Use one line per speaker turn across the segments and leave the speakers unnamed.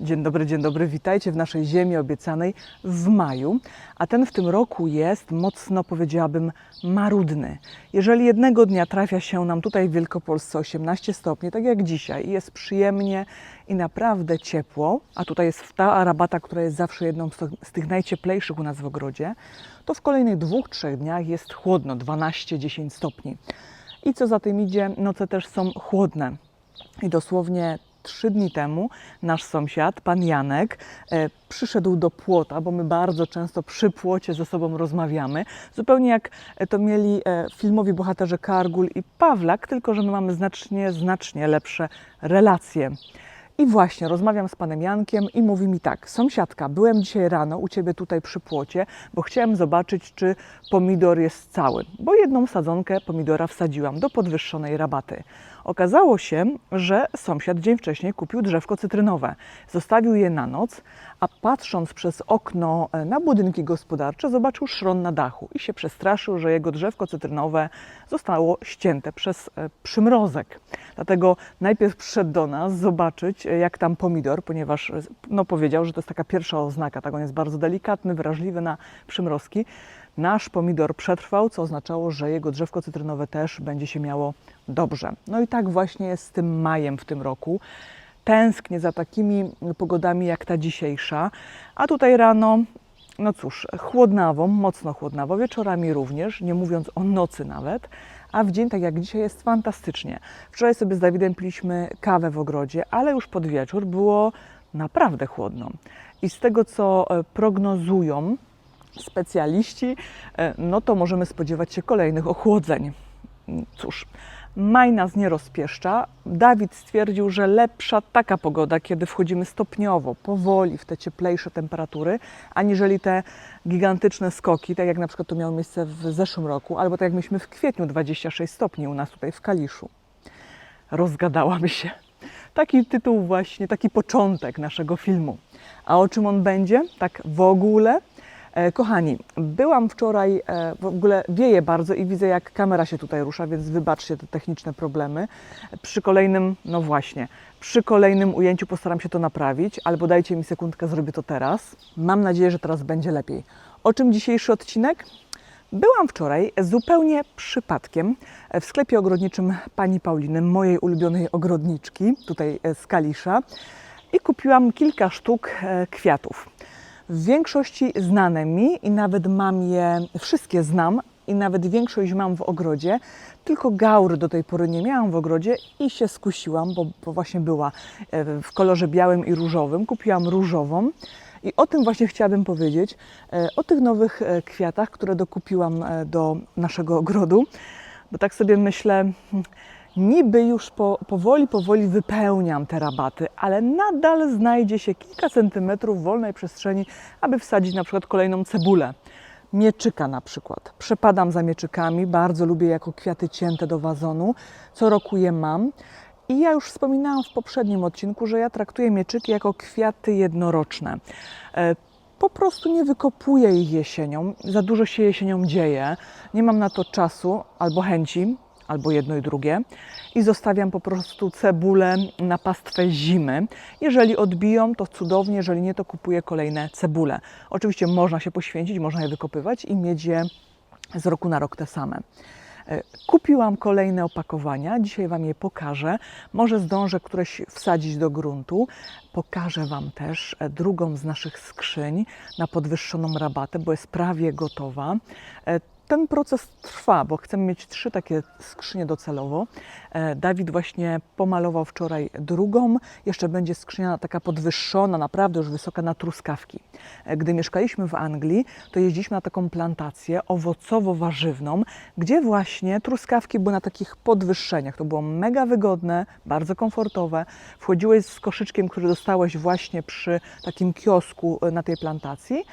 Dzień dobry, dzień dobry, witajcie w naszej ziemi obiecanej w maju, a ten w tym roku jest mocno, powiedziałabym, marudny. Jeżeli jednego dnia trafia się nam tutaj w Wielkopolsce 18 stopni, tak jak dzisiaj, i jest przyjemnie i naprawdę ciepło, a tutaj jest ta arabata, która jest zawsze jedną z tych- najcieplejszych u nas w ogrodzie, to w kolejnych dwóch, trzech dniach jest chłodno, 12-10 stopni. I co za tym idzie, noce też są chłodne. I dosłownie trzy dni temu nasz sąsiad, pan Janek, e, przyszedł do płota, bo my bardzo często przy płocie ze sobą rozmawiamy. Zupełnie jak e, to mieli e, filmowi bohaterzy Kargul i Pawlak, tylko że my mamy znacznie, znacznie lepsze relacje. I właśnie rozmawiam z panem Jankiem i mówi mi tak: Sąsiadka, byłem dzisiaj rano u ciebie tutaj przy płocie, bo chciałem zobaczyć, czy pomidor jest cały. Bo jedną sadzonkę pomidora wsadziłam do podwyższonej rabaty. Okazało się, że sąsiad dzień wcześniej kupił drzewko cytrynowe. Zostawił je na noc, a patrząc przez okno e, na budynki gospodarcze, zobaczył szron na dachu i się przestraszył, że jego drzewko cytrynowe zostało ścięte przez e, przymrozek. Dlatego najpierw przyszedł do nas zobaczyć, e, jak tam pomidor, ponieważ no, powiedział, że to jest taka pierwsza oznaka. Tak, on jest bardzo delikatny, wrażliwy na przymrozki. Nasz pomidor przetrwał, co oznaczało, że jego drzewko cytrynowe też będzie się miało dobrze. No i tak właśnie jest z tym majem w tym roku. Tęsknię za takimi pogodami jak ta dzisiejsza, a tutaj rano, no cóż, chłodnawo, mocno chłodnawo, wieczorami również, nie mówiąc o nocy nawet, a w dzień tak jak dzisiaj jest fantastycznie. Wczoraj sobie z Dawidem piliśmy kawę w ogrodzie, ale już pod wieczór było naprawdę chłodno. I z tego, co e, prognozują specjaliści, e, no to możemy spodziewać się kolejnych ochłodzeń. Cóż, maj nas nie rozpieszcza. Dawid stwierdził, że lepsza taka pogoda, kiedy wchodzimy stopniowo, powoli w te cieplejsze temperatury, aniżeli te gigantyczne skoki, tak jak na przykład to miało miejsce w zeszłym roku, albo tak jak myśmy w kwietniu 26 stopni u nas tutaj w Kaliszu. Rozgadałam się. Taki tytuł właśnie, taki początek naszego filmu. A o czym on będzie? Tak w ogóle? E, Kochani, byłam wczoraj, e, w ogóle wieje bardzo i widzę jak kamera się tutaj rusza, więc wybaczcie te techniczne problemy. Przy kolejnym, no właśnie, przy kolejnym ujęciu postaram się to naprawić, albo dajcie mi sekundkę, zrobię to teraz. Mam nadzieję, że teraz będzie lepiej. O czym dzisiejszy odcinek? Byłam wczoraj zupełnie przypadkiem w sklepie ogrodniczym pani Pauliny, mojej ulubionej ogrodniczki, tutaj e, z Kalisza, i kupiłam kilka sztuk kwiatów. W większości znane mi i nawet mam je, wszystkie znam i nawet większość mam w ogrodzie, tylko gaury do tej pory nie miałam w ogrodzie i się skusiłam, bo, bo właśnie była e, w kolorze białym i różowym. Kupiłam różową. I o tym właśnie chciałabym powiedzieć, e, o tych nowych e, kwiatach, które dokupiłam do naszego ogrodu, bo tak sobie myślę, hmm, niby już po, powoli, powoli wypełniam te rabaty, ale nadal znajdzie się kilka centymetrów wolnej przestrzeni, aby wsadzić na przykład kolejną cebulę. Mieczyka na przykład. Przepadam za mieczykami, bardzo lubię jako kwiaty cięte do wazonu. Co roku je mam. I ja już wspominałam w poprzednim odcinku, że ja traktuję mieczyki jako kwiaty jednoroczne. E, Po prostu nie wykopuję ich jesienią, za dużo się jesienią dzieje, nie mam na to czasu albo chęci, albo jedno i drugie i zostawiam po prostu cebulę na pastwę zimy. Jeżeli odbiją, to cudownie, jeżeli nie, to kupuję kolejne cebule. Oczywiście można się poświęcić, można je wykopywać i mieć je z roku na rok te same. E, Kupiłam kolejne opakowania, dzisiaj Wam je pokażę. Może zdążę któreś wsadzić do gruntu. Pokażę Wam też e, drugą z naszych skrzyń na podwyższoną rabatę, bo jest prawie gotowa. Ten proces trwa, bo chcemy mieć trzy takie skrzynie docelowo. E, Dawid właśnie pomalował wczoraj drugą. Jeszcze będzie skrzynia taka podwyższona, naprawdę już wysoka na truskawki. Gdy mieszkaliśmy w Anglii, to jeździliśmy na taką plantację owocowo-warzywną, gdzie właśnie truskawki były na takich podwyższeniach. To było mega wygodne, bardzo komfortowe. Wchodziłeś z koszyczkiem, który dostałeś właśnie przy takim kiosku e, na tej plantacji.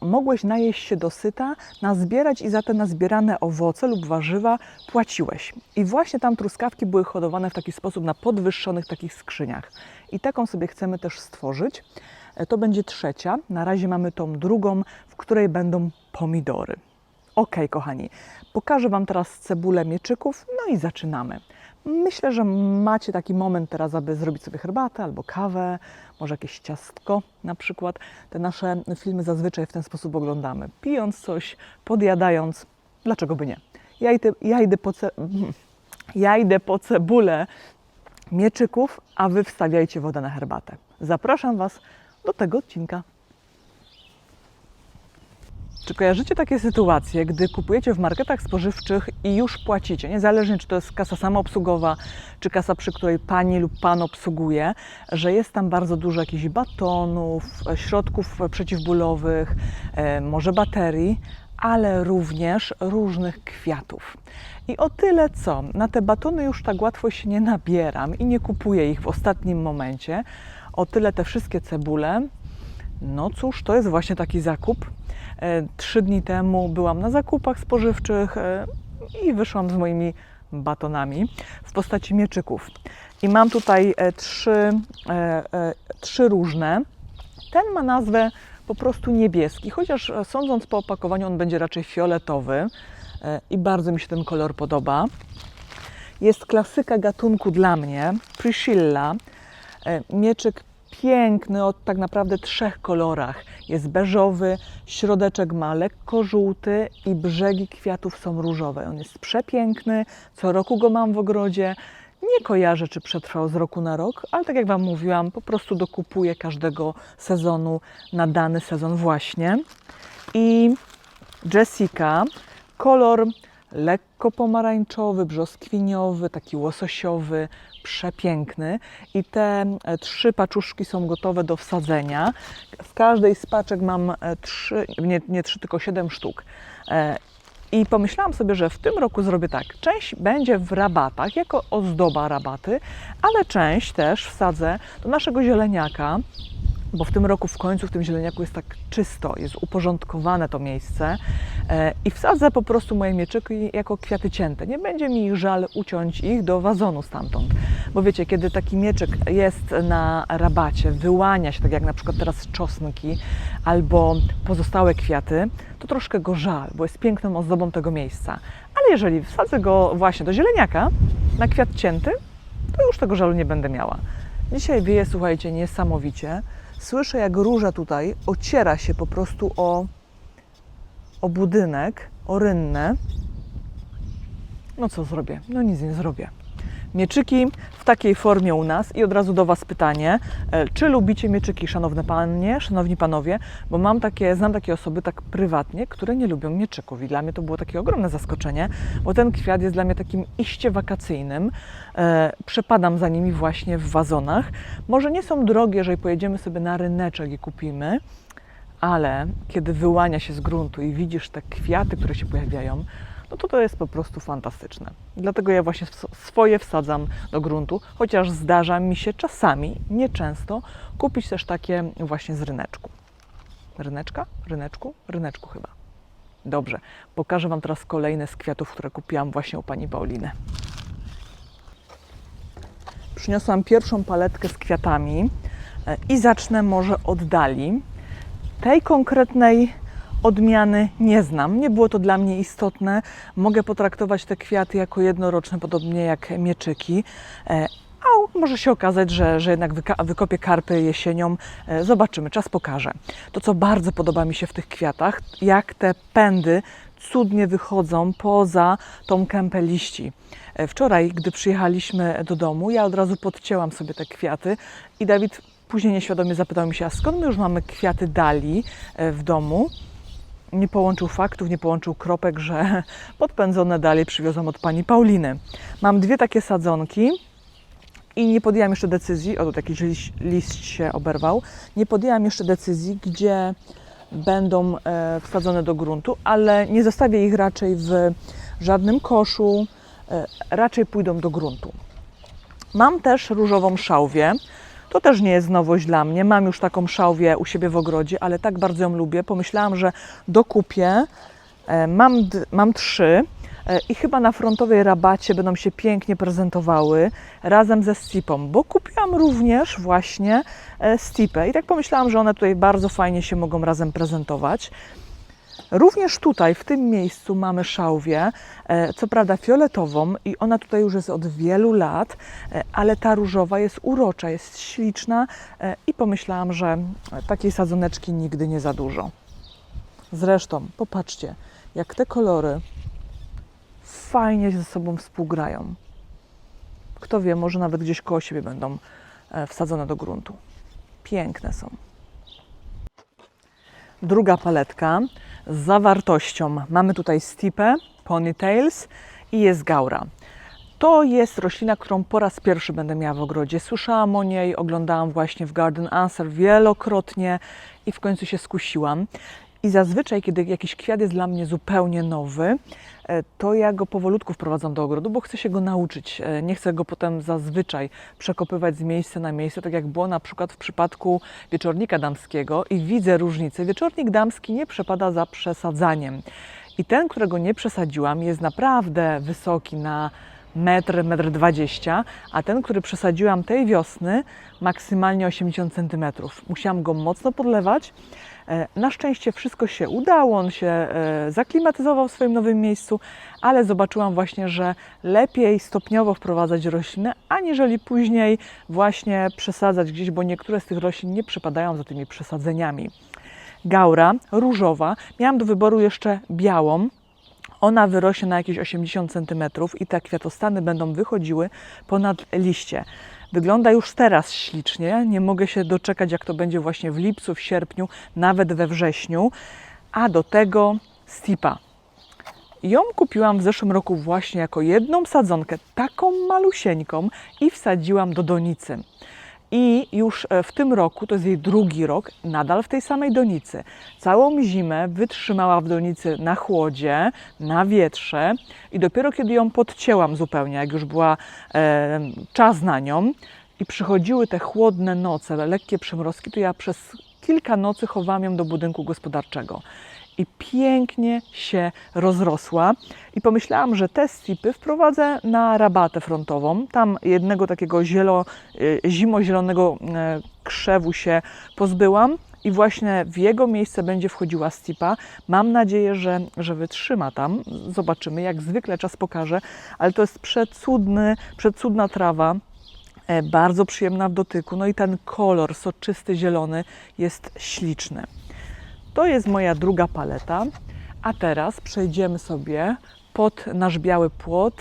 Mogłeś najeść się dosyta, nazbierać i za te nazbierane owoce lub warzywa płaciłeś. I właśnie tam truskawki były hodowane w taki sposób na podwyższonych takich skrzyniach. I taką sobie chcemy też stworzyć. To będzie trzecia. Na razie mamy tą drugą, w której będą pomidory. Ok, kochani, pokażę Wam teraz cebulę mieczyków, no i zaczynamy. Myślę, że macie taki moment teraz, aby zrobić sobie herbatę albo kawę, może jakieś ciastko na przykład. Te nasze filmy zazwyczaj w ten sposób oglądamy. Pijąc coś, podjadając, dlaczego by nie? Ja idę, ja idę, po, ce, ja idę po cebulę mieczyków, a Wy wstawiajcie wodę na herbatę. Zapraszam Was do tego odcinka. Czy kojarzycie takie sytuacje, gdy kupujecie w marketach spożywczych i już płacicie, niezależnie czy to jest kasa samoobsługowa, czy kasa, przy której pani lub pan obsługuje, że jest tam bardzo dużo jakichś batonów, środków przeciwbólowych, e, może baterii, ale również różnych kwiatów. I o tyle co, na te batony już tak łatwo się nie nabieram i nie kupuję ich w ostatnim momencie, o tyle te wszystkie cebule, no cóż, to jest właśnie taki zakup. E, Trzy dni temu byłam na zakupach spożywczych e, i wyszłam z moimi batonami w postaci mieczyków. I mam tutaj e, trzy, trzy różne. Ten ma nazwę po prostu niebieski, chociaż sądząc po opakowaniu on będzie raczej fioletowy i bardzo mi się ten kolor podoba. Jest klasyka gatunku dla mnie, Priscilla. E, Mieczyk piękny o tak naprawdę trzech kolorach. Jest beżowy, środeczek ma lekko żółty i brzegi kwiatów są różowe. On jest przepiękny, co roku go mam w ogrodzie. Nie kojarzę, czy przetrwał z roku na rok, ale tak jak Wam mówiłam, po prostu dokupuję każdego sezonu na dany sezon właśnie. I Jessica, kolor lekko pomarańczowy, brzoskwiniowy, taki łososiowy, przepiękny. I te e, trzy paczuszki są gotowe do wsadzenia. W każdej z paczek mam e, trzy, nie, nie trzy, tylko siedem sztuk. E, I pomyślałam sobie, że w tym roku zrobię tak. Część będzie w rabatach, jako ozdoba rabaty, ale część też wsadzę do naszego zieleniaka, bo w tym roku w końcu w tym zieleniaku jest tak czysto, jest uporządkowane to miejsce e, i wsadzę po prostu moje mieczyki jako kwiaty cięte. Nie będzie mi żal uciąć ich do wazonu stamtąd, bo wiecie, kiedy taki mieczyk jest na rabacie, wyłania się, tak jak na przykład teraz czosnki albo pozostałe kwiaty, to troszkę go żal, bo jest piękną ozdobą tego miejsca. Ale jeżeli wsadzę go właśnie do zieleniaka na kwiat cięty, to już tego żalu nie będę miała. Dzisiaj wieje, słuchajcie, niesamowicie. Słyszę, jak róża tutaj ociera się po prostu o, o budynek, o rynnę. No co zrobię? No nic nie zrobię. Mieczyki w takiej formie u nas i od razu do Was pytanie, e, czy lubicie mieczyki, szanowne panie, szanowni panowie, bo mam takie, znam takie osoby tak prywatnie, które nie lubią mieczyków i dla mnie to było takie ogromne zaskoczenie, bo ten kwiat jest dla mnie takim iście wakacyjnym. E, przepadam za nimi właśnie w wazonach. Może nie są drogie, jeżeli pojedziemy sobie na ryneczek i kupimy, ale kiedy wyłania się z gruntu i widzisz te kwiaty, które się pojawiają, no to to jest po prostu fantastyczne. Dlatego ja właśnie sw- swoje wsadzam do gruntu, chociaż zdarza mi się czasami, nieczęsto, kupić też takie właśnie z ryneczku. Ryneczka? Ryneczku? Ryneczku chyba. Dobrze, pokażę Wam teraz kolejne z kwiatów, które kupiłam właśnie u Pani Pauliny. Przyniosłam pierwszą paletkę z kwiatami e, i zacznę może od dali. Tej konkretnej odmiany nie znam. Nie było to dla mnie istotne. Mogę potraktować te kwiaty jako jednoroczne, podobnie jak mieczyki. E, A może się okazać, że, że jednak wykopię karpy jesienią. E, Zobaczymy, czas pokaże. To, co bardzo podoba mi się w tych kwiatach, jak te pędy cudnie wychodzą poza tą kępę liści. E, Wczoraj, gdy przyjechaliśmy do domu, ja od razu podcięłam sobie te kwiaty i Dawid później nieświadomie zapytał mi się, a skąd my już mamy kwiaty dali w domu? Nie połączył faktów, nie połączył kropek, że podpędzone dalej przywiozłam od pani Pauliny. Mam dwie takie sadzonki i nie podjęłam jeszcze decyzji, o tu jakiś liść, się oberwał, nie podjęłam jeszcze decyzji, gdzie będą e, wsadzone do gruntu, ale nie zostawię ich raczej w żadnym koszu, e, raczej pójdą do gruntu. Mam też różową szałwię. To też nie jest nowość dla mnie. Mam już taką szałwię u siebie w ogrodzie, ale tak bardzo ją lubię. Pomyślałam, że dokupię. E, Mam, mam trzy e, i chyba na frontowej rabacie będą się pięknie prezentowały razem ze stipą, bo kupiłam również właśnie e, stipę i tak pomyślałam, że one tutaj bardzo fajnie się mogą razem prezentować. Również tutaj, w tym miejscu mamy szałwię, e, co prawda fioletową i ona tutaj już jest od wielu lat, e, ale ta różowa jest urocza, jest śliczna e, i pomyślałam, że takiej sadzoneczki nigdy nie za dużo. Zresztą, popatrzcie, jak te kolory fajnie ze sobą współgrają. Kto wie, może nawet gdzieś koło siebie będą wsadzone do gruntu. Piękne są. Druga paletka z zawartością. Mamy tutaj stipę, ponytails i jest gaura. To jest roślina, którą po raz pierwszy będę miała w ogrodzie. Słyszałam o niej, oglądałam właśnie w Garden Answer wielokrotnie i w końcu się skusiłam. I zazwyczaj, kiedy jakiś kwiat jest dla mnie zupełnie nowy, e, to ja go powolutku wprowadzam do ogrodu, bo chcę się go nauczyć. E, Nie chcę go potem zazwyczaj przekopywać z miejsca na miejsce, tak jak było na przykład w przypadku wieczornika damskiego i widzę różnicę. Wieczornik damski nie przepada za przesadzaniem. I ten, którego nie przesadziłam, jest naprawdę wysoki na metr, metr 20, a ten, który przesadziłam tej wiosny, maksymalnie 80 cm. Musiałam go mocno podlewać. E, Na szczęście wszystko się udało, on się e, zaklimatyzował w swoim nowym miejscu, ale zobaczyłam właśnie, że lepiej stopniowo wprowadzać rośliny, aniżeli później właśnie przesadzać gdzieś, bo niektóre z tych roślin nie przypadają za tymi przesadzeniami. Gaura różowa, miałam do wyboru jeszcze białą, ona wyrośnie na jakieś 80 cm i te kwiatostany będą wychodziły ponad liście. Wygląda już teraz ślicznie. Nie mogę się doczekać, jak to będzie właśnie w lipcu, w sierpniu, nawet we wrześniu. A do tego stipa. Ją kupiłam w zeszłym roku właśnie jako jedną sadzonkę, taką malusieńką i wsadziłam do donicy. I już e, w tym roku, to jest jej drugi rok, nadal w tej samej donicy. Całą zimę wytrzymała w donicy na chłodzie, na wietrze i dopiero kiedy ją podcięłam zupełnie, jak już była e, czas na nią i przychodziły te chłodne noce, lekkie przymrozki, to ja przez kilka nocy chowałam ją do budynku gospodarczego i pięknie się rozrosła. I pomyślałam, że te stipy wprowadzę na rabatę frontową. Tam jednego takiego zielo, y, zimozielonego e, krzewu się pozbyłam. I właśnie w jego miejsce będzie wchodziła stipa. Mam nadzieję, że, że wytrzyma tam. Zobaczymy, jak zwykle czas pokaże, ale to jest przecudny, przecudna trawa. E, Bardzo przyjemna w dotyku. No i ten kolor soczysty, zielony jest śliczny. To jest moja druga paleta. A teraz przejdziemy sobie pod nasz biały płot.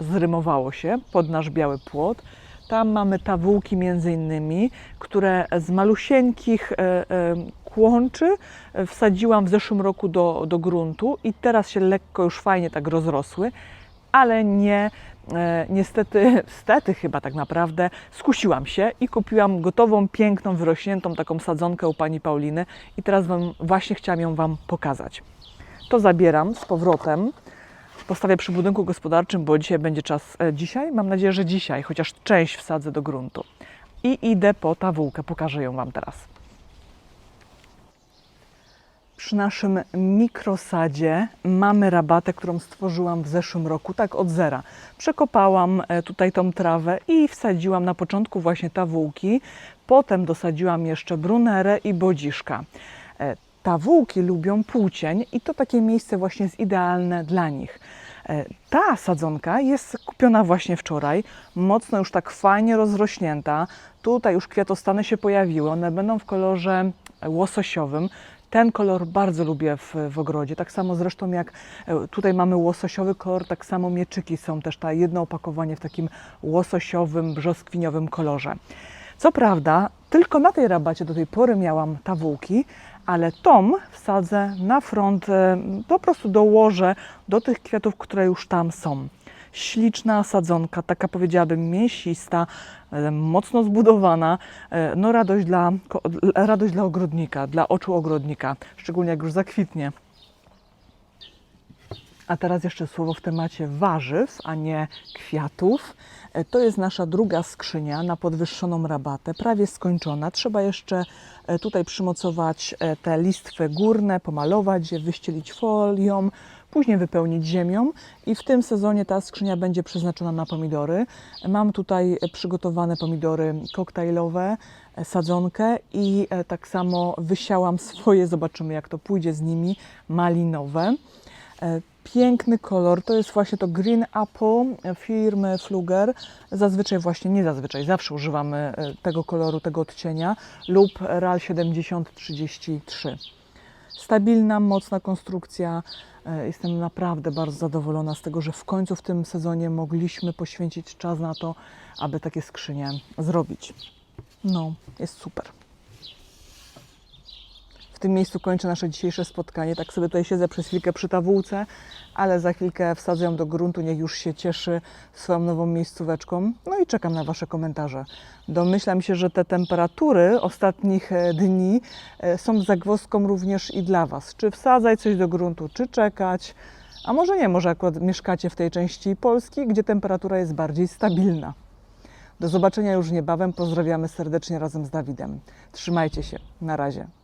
Zrymowało się pod nasz biały płot. Tam mamy tawółki między innymi, które z malusieńkich e, e, kłączy e, wsadziłam w zeszłym roku do, do gruntu i teraz się lekko już fajnie tak rozrosły, ale nie, e, niestety, stety chyba tak naprawdę, skusiłam się i kupiłam gotową, piękną, wyrośniętą taką sadzonkę u pani Pauliny i teraz wam, właśnie chciałam ją Wam pokazać. To zabieram z powrotem, postawię przy budynku gospodarczym, bo dzisiaj będzie czas, e, dzisiaj, mam nadzieję, że dzisiaj, chociaż część wsadzę do gruntu. I idę po tawółkę, pokażę ją Wam teraz. Przy naszym mikrosadzie mamy rabatę, którą stworzyłam w zeszłym roku, tak od zera. Przekopałam e, tutaj tą trawę i wsadziłam na początku właśnie tawółki, potem dosadziłam jeszcze brunerę i bodziszka. E, Tawółki lubią półcień i to takie miejsce właśnie jest idealne dla nich. E, Ta sadzonka jest kupiona właśnie wczoraj, mocno już tak fajnie rozrośnięta. Tutaj już kwiatostany się pojawiły, one będą w kolorze łososiowym. Ten kolor bardzo lubię w, w ogrodzie, tak samo zresztą jak e, tutaj mamy łososiowy kolor, tak samo mieczyki są też ta jedno opakowanie w takim łososiowym, brzoskwiniowym kolorze. Co prawda, tylko na tej rabacie do tej pory miałam tawółki, ale tom wsadzę na front, e, po prostu dołożę do tych kwiatów, które już tam są. Śliczna sadzonka, taka powiedziałabym mięsista, e, mocno zbudowana. e, No radość dla, radość dla ogrodnika, dla oczu ogrodnika, szczególnie jak już zakwitnie. A teraz jeszcze słowo w temacie warzyw, a nie kwiatów. E, To jest nasza druga skrzynia na podwyższoną rabatę, prawie skończona. Trzeba jeszcze tutaj przymocować te listwy górne, pomalować je, wyścielić folią, później wypełnić ziemią i w tym sezonie ta skrzynia będzie przeznaczona na pomidory. Mam tutaj przygotowane pomidory koktajlowe, e, sadzonkę i e, tak samo wysiałam swoje, zobaczymy jak to pójdzie z nimi, malinowe. E, Piękny kolor, to jest właśnie to Green Apple firmy Fluger. Zazwyczaj właśnie, nie zazwyczaj, zawsze używamy tego koloru, tego odcienia lub RAL 7033. Stabilna, mocna konstrukcja. E, Jestem naprawdę bardzo zadowolona z tego, że w końcu w tym sezonie mogliśmy poświęcić czas na to, aby takie skrzynie zrobić. No, jest super. Tym miejscu kończę nasze dzisiejsze spotkanie. Tak sobie tutaj siedzę przez chwilkę przy tawółce, ale za chwilkę wsadzę ją do gruntu, niech już się cieszy swoją nową miejscóweczką. No i czekam na Wasze komentarze. Domyślam się, że te temperatury ostatnich e, dni e, są zagwozdką również i dla Was. Czy wsadzać coś do gruntu, czy czekać. A może nie, może akurat mieszkacie w tej części Polski, gdzie temperatura jest bardziej stabilna. Do zobaczenia już niebawem. Pozdrawiamy serdecznie razem z Dawidem. Trzymajcie się. Na razie.